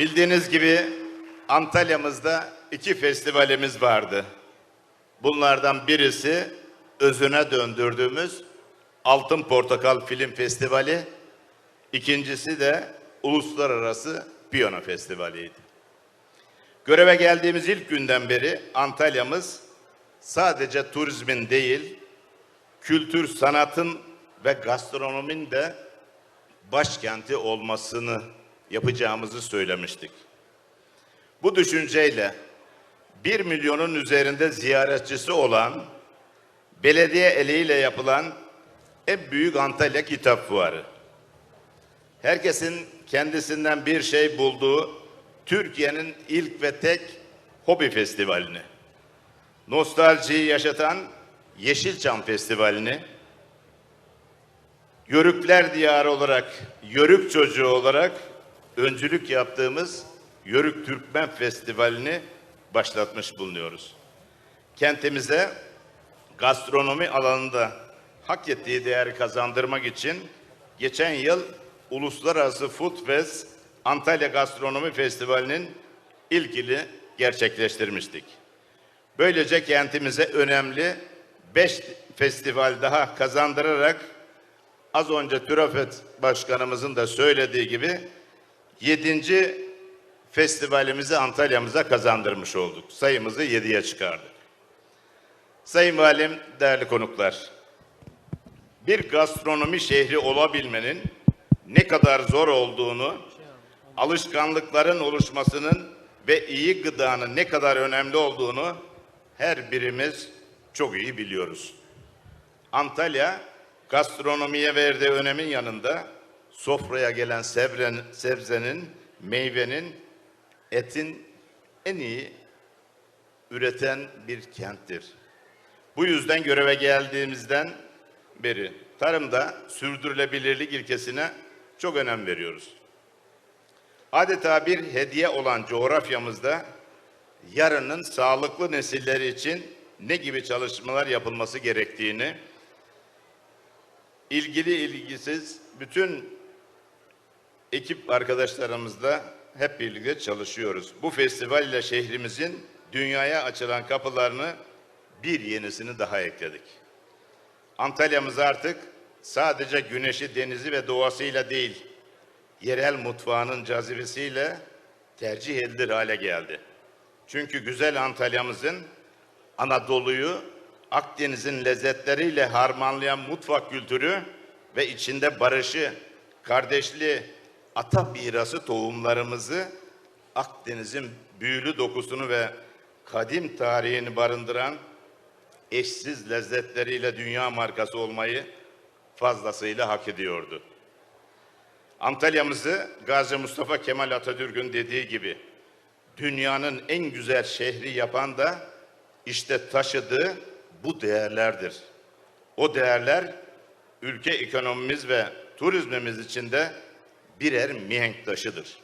Bildiğiniz gibi Antalya'mızda iki festivalimiz vardı. Bunlardan birisi özüne döndürdüğümüz Altın Portakal Film Festivali, ikincisi de Uluslararası Piyano Festivali'ydi. Göreve geldiğimiz ilk günden beri Antalya'mız sadece turizmin değil, kültür, sanatın ve gastronominin de başkenti olmasını yapacağımızı söylemiştik. Bu düşünceyle 1 milyonun üzerinde ziyaretçisi olan, belediye eliyle yapılan en büyük Antalya Kitap Fuarı. Herkesin kendisinden bir şey bulduğu Türkiye'nin ilk ve tek hobi festivalini, nostaljiyi yaşatan Yeşilçam Festivali'ni, Yörükler Diyarı olarak, Yörük çocuğu olarak öncülük yaptığımız Yörük Türkmen Festivali'ni başlatmış bulunuyoruz. Kentimize gastronomi alanında hak ettiği değeri kazandırmak için geçen yıl Uluslararası Food Fest Antalya Gastronomi Festivali'nin ilkini gerçekleştirmiştik. Böylece kentimize önemli 5 festival daha kazandırarak az önce TÜRAFET Başkanımızın da söylediği gibi 7. festivalimizi Antalya'mıza kazandırmış olduk. Sayımızı 7'ye çıkardık. Sayın Valim, değerli konuklar, bir gastronomi şehri olabilmenin ne kadar zor olduğunu, alışkanlıkların oluşmasının ve iyi gıdanın ne kadar önemli olduğunu her birimiz çok iyi biliyoruz. Antalya gastronomiye verdiği önemin yanında sofraya gelen sebren- sebzenin, meyvenin, etin en iyi üreten bir kenttir. Bu yüzden göreve geldiğimizden beri tarımda sürdürülebilirlik ilkesine çok önem veriyoruz. Adeta bir hediye olan coğrafyamızda yarının sağlıklı nesilleri için ne gibi çalışmalar yapılması gerektiğini ilgili ilgisiz bütün ekip arkadaşlarımızla hep birlikte çalışıyoruz. Bu festival ile şehrimizin dünyaya açılan kapılarını bir yenisini daha ekledik. Antalya'mız artık sadece güneşi, denizi ve doğasıyla değil, yerel mutfağının cazibesiyle tercih edilir hale geldi. Çünkü güzel Antalya'mızın Anadolu'yu Akdeniz'in lezzetleriyle harmanlayan mutfak kültürü ve içinde barışı, kardeşliği, ata mirası tohumlarımızı Akdeniz'in büyülü dokusunu ve kadim tarihini barındıran eşsiz lezzetleriyle dünya markası olmayı fazlasıyla hak ediyordu. Antalya'mızı Gazi Mustafa Kemal Atatürk'ün dediği gibi dünyanın en güzel şehri yapan da işte taşıdığı bu değerlerdir. O değerler ülke ekonomimiz ve turizmimiz için de birer mihenk taşıdır.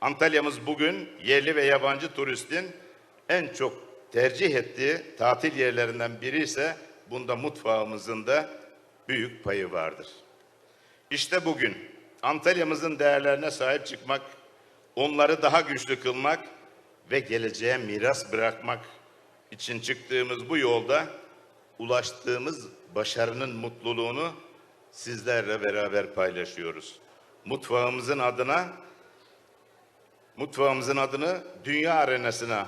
Antalya'mız bugün yerli ve yabancı turistin en çok tercih ettiği tatil yerlerinden biri ise bunda mutfağımızın da büyük payı vardır. İşte bugün Antalya'mızın değerlerine sahip çıkmak, onları daha güçlü kılmak ve geleceğe miras bırakmak için çıktığımız bu yolda ulaştığımız başarının mutluluğunu sizlerle beraber paylaşıyoruz. Mutfağımızın adına mutfağımızın adını dünya arenasına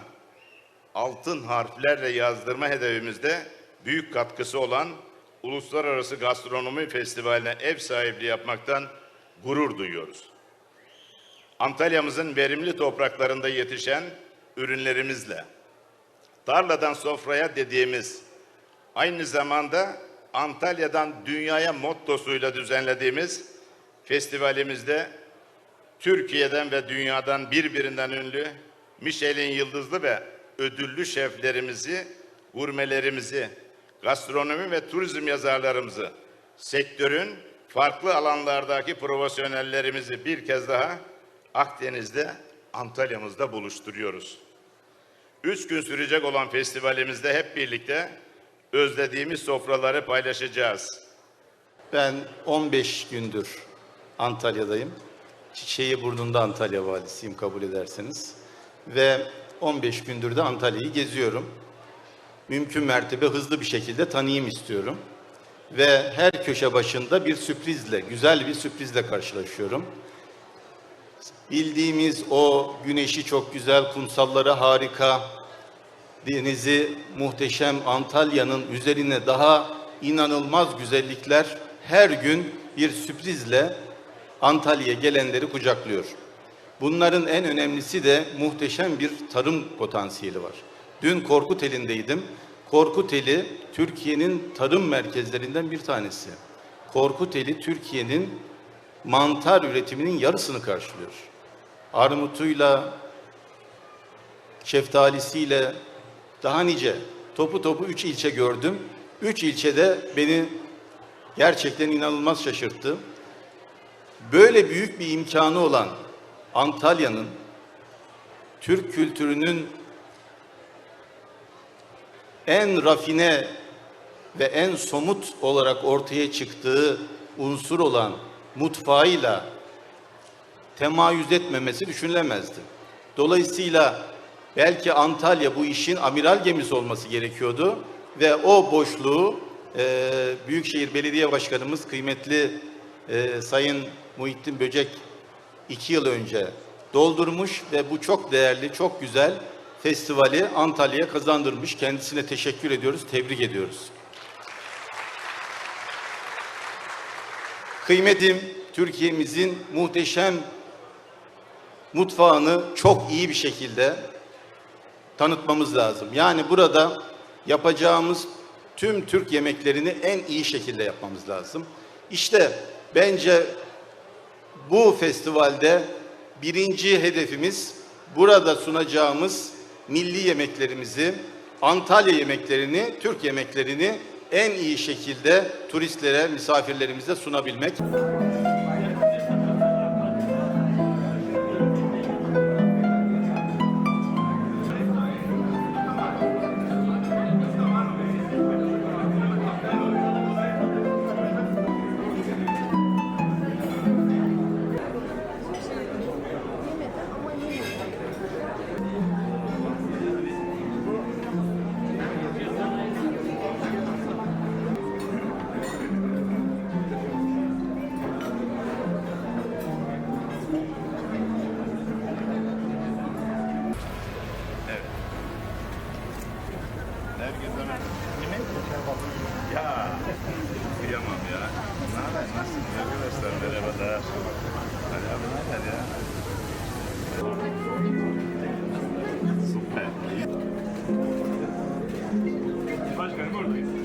altın harflerle yazdırma hedefimizde büyük katkısı olan Uluslararası Gastronomi Festivali'ne ev sahipliği yapmaktan gurur duyuyoruz. Antalya'mızın verimli topraklarında yetişen ürünlerimizle tarladan sofraya dediğimiz aynı zamanda Antalya'dan dünyaya mottosuyla düzenlediğimiz festivalimizde Türkiye'den ve dünyadan birbirinden ünlü Michelin yıldızlı ve ödüllü şeflerimizi, gurmelerimizi, gastronomi ve turizm yazarlarımızı, sektörün farklı alanlardaki profesyonellerimizi bir kez daha Akdeniz'de, Antalya'mızda buluşturuyoruz. Üç gün sürecek olan festivalimizde hep birlikte özlediğimiz sofraları paylaşacağız. Ben 15 gündür Antalya'dayım. çiçeği burnunda Antalya valisiyim kabul ederseniz. Ve 15 gündür de Antalya'yı geziyorum. Mümkün mertebe hızlı bir şekilde tanıyayım istiyorum. Ve her köşe başında bir sürprizle, güzel bir sürprizle karşılaşıyorum. Bildiğimiz o güneşi çok güzel, kumsalları harika, denizi muhteşem Antalya'nın üzerine daha inanılmaz güzellikler her gün bir sürprizle Antalya'ya gelenleri kucaklıyor. Bunların en önemlisi de muhteşem bir tarım potansiyeli var. Dün Korkuteli'ndeydim. Korkuteli Türkiye'nin tarım merkezlerinden bir tanesi. Korkuteli Türkiye'nin mantar üretiminin yarısını karşılıyor. Armutuyla, şeftalisiyle daha nice topu topu üç ilçe gördüm. Üç ilçede beni gerçekten inanılmaz şaşırttı. Böyle büyük bir imkanı olan Antalya'nın Türk kültürünün en rafine ve en somut olarak ortaya çıktığı unsur olan mutfağıyla temayüz etmemesi düşünülemezdi. Dolayısıyla belki Antalya bu işin amiral gemisi olması gerekiyordu ve o boşluğu e, Büyükşehir Belediye Başkanımız kıymetli e, Sayın Muhittin Böcek iki yıl önce doldurmuş ve bu çok değerli, çok güzel festivali Antalya'ya kazandırmış. Kendisine teşekkür ediyoruz, tebrik ediyoruz. Kıymetim Türkiye'mizin muhteşem mutfağını çok iyi bir şekilde tanıtmamız lazım. Yani burada yapacağımız tüm Türk yemeklerini en iyi şekilde yapmamız lazım. İşte bence bu festivalde birinci hedefimiz burada sunacağımız milli yemeklerimizi, Antalya yemeklerini, Türk yemeklerini en iyi şekilde turistlere, misafirlerimize sunabilmek. Başkanım buradayız. Kıymetli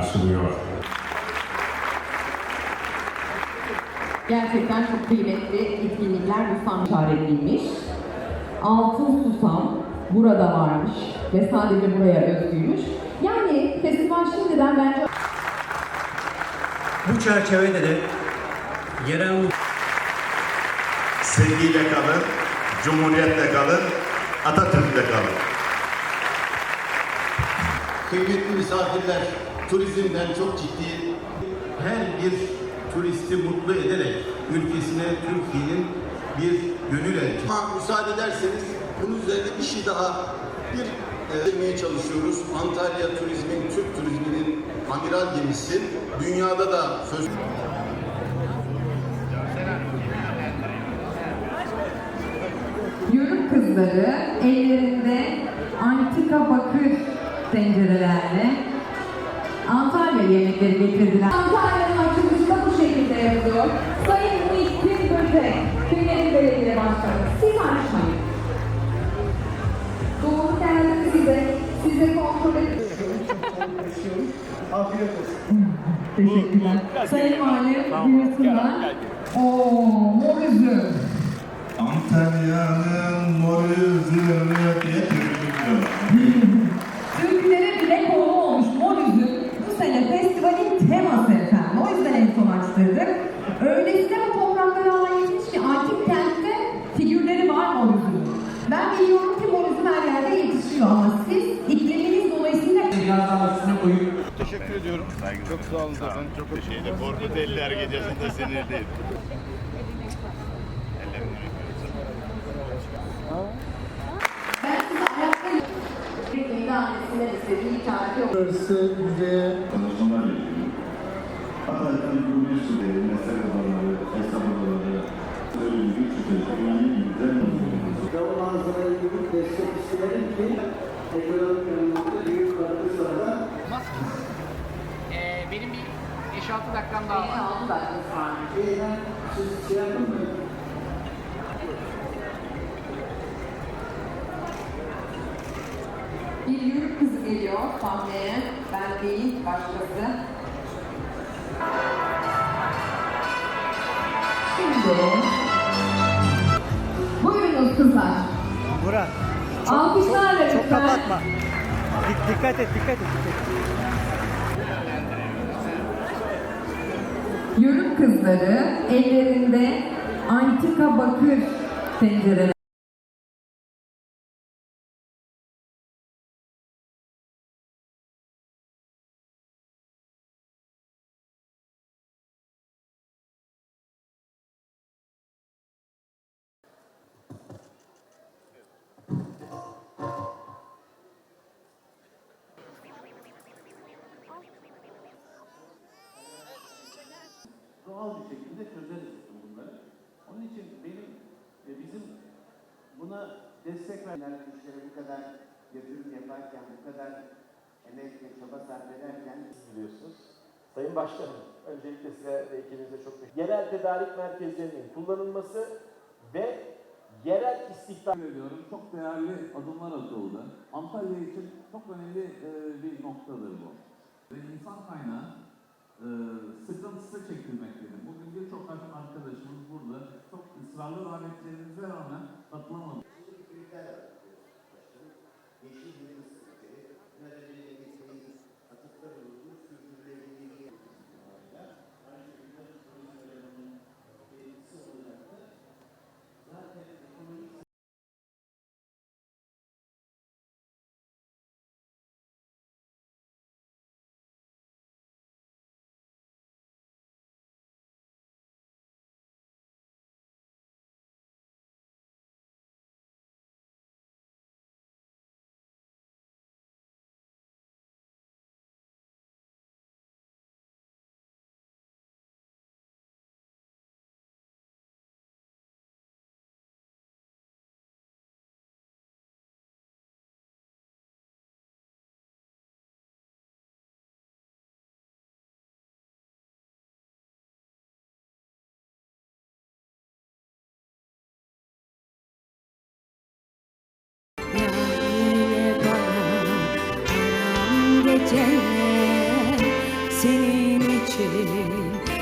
karşılıyor. Gerçekten çok kıymetli etkinlikler Ruslan işaretliymiş. Altın susam burada varmış ve sadece buraya özgüymüş. Yani festival şimdiden bence Bu çerçevede de yerel Sevgiyle kalın, cumhuriyetle kalın, Atatürk'le kalın. Kıymetli misafirler, turizmden çok ciddi her bir turisti mutlu ederek ülkesine Türkiye'nin bir gönül elçisi. Ama müsaade ederseniz bunun üzerine bir şey daha bir e, demeye çalışıyoruz. Antalya Turizm'in, Türk Turizmi'nin amiral gemisi dünyada da söz Yörük kızları ellerinde antika bakır tencerelerle Antalya yemekleri getirdiler. Antalya'nın açılışı da bu şekilde yapılıyor. Sayın Muhittin Böcek, Kıymetli Belediye Başkanı, siz açmayın. Doğru geldi size, size kontrol edin. Teşekkürler. Sayın Valim, buyursunlar. Oo, mor üzüm. Antalya'nın mor üzümü getirdim. Yetişiyor ama siz ikliminiz dolayısıyla biraz daha üstüne koyup Teşekkür ediyorum. Çok sağ olun efendim. Çok Şeyde Korkut Eller gecesinde sinirliyim. istediği tarifi Konuşmalar yapıyorum. Hatta bir meslek odaları, hesap odaları, öyle bir güç manzarayı gibi destek isterim ki ekonomik anlamda büyük katkı sağlar. Ee, benim bir 5-6 dakikam daha var. Beni aldı da ısrarla. Şeyden siz şey yapın mı? Bir yürük kızı geliyor sahneye. Ben değil, başkası. Şimdi... Buyurunuz kızlar. Murat. Alkışlarla Çok lütfen. kapatma. Dik- dikkat et, dikkat et. Dikkat et. Yörük kızları ellerinde antika bakır tencereler. Vermeler işlere bu kadar yatırım yaparken, bu kadar emek ve çaba sarf ederken biliyorsunuz. Sayın Başkanım, öncelikle size ve ekibinize çok teşekkür Yerel tedarik merkezlerinin kullanılması ve yerel istihdam ediyorum. Çok değerli adımlar atıldı. Antalya için çok önemli e, bir noktadır bu. Ve insan kaynağı e, sıkıntısı çekilmektedir. Bugün birçok arkadaşımız burada çok ısrarlı davetlerimize rağmen katılamadı. better. Geceler senin için